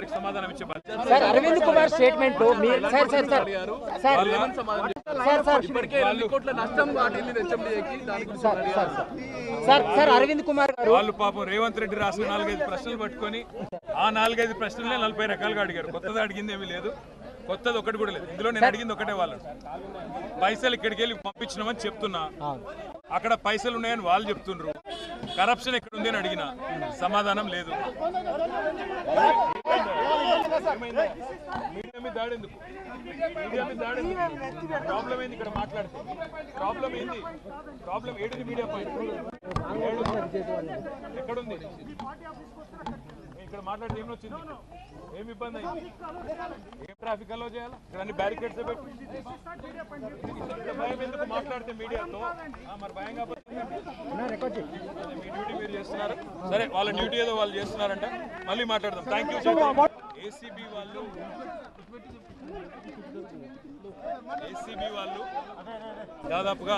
వారికి సమాధానం ఇచ్చే సార్ అరవింద్ కుమార్ స్టేట్మెంట్ మీ sir sir sir. Sir sir sir ఇప్పటికే రెండు కోట్ల నష్టం వాటిల్లి హెచ్ఎండిఏకి. దాని గురించి sir sir sir. Sir Arvind Kumar గారు. వాళ్ళు పాపం రేవంత్ రెడ్డి రాసిన నాలుగైదు ప్రశ్నలు పట్టుకొని ఆ నాలుగైదు ప్రశ్నలే నలభై రకాలుగా అడిగారు. కొత్తది అడిగింది ఏమీ లేదు. కొత్తది ఒకటి కూడా లేదు. ఇందులో నేను అడిగింది ఒకటే వాళ్ళు. పైసలు ఇక్కడికి వెళ్ళి పంపించినామని చెప్తున్నా. అక్కడ పైసలు ఉన్నాయని వాళ్ళు చెప్తుండ్రు. కరప్షన్ ఎక్కడ ఉంది అని అడిగిన. సమాధానం లేదు? మీడియా మీద దాడి ఎందుకు మీడియా మీద దాడి ప్రాబ్లం ఏంది ఇక్కడ మాట్లాడితే? ప్రాబ్లం ఏంది? ప్రాబ్లం ఏడుది మీడియా పాయింట్ ఎక్కడుంది? ఇక్కడ మాట్లాడితే ఏమి వచ్చింది ఏం ఇబ్బంది అయింది? ఏం ట్రాఫిక్ అలో చేయాలి? ఇక్కడ అన్ని బ్యారికేడ్స్ భయం ఎందుకు మాట్లాడితే మీడియాతో? మరి భయం మీరు చేస్తున్నారు. సరే వాళ్ళ డ్యూటీ ఏదో వాళ్ళు చేస్తున్నారంట. మళ్ళీ మాట్లాడదాం. థ్యాంక్ యూ ఏసీబీ వాళ్ళు ఏసీబీ వాళ్ళు దాదాపుగా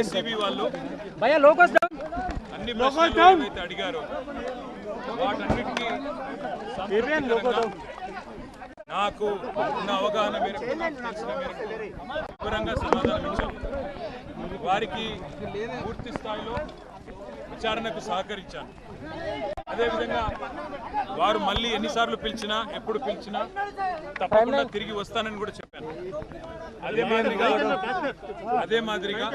ఏసీబీ వాళ్ళు భయ్యా లోకస్ డౌన్. అన్ని ప్రశ్నలు ఏవైతే అడిగారో వాటన్నిటికీ నాకు ఉన్న అవగాహన మేరకు నాకు తెలిసిన మేరకు వివరంగా సమాధానం ఇచ్చాం వారికి పూర్తి స్థాయిలో విచారణకు సహకరించాను అదేవిధంగా వారు మళ్ళీ ఎన్నిసార్లు పిలిచినా ఎప్పుడు పిలిచినా తప్పకుండా తిరిగి వస్తానని కూడా చెప్పాను అదే మాదిరిగా అదే మాదిరిగా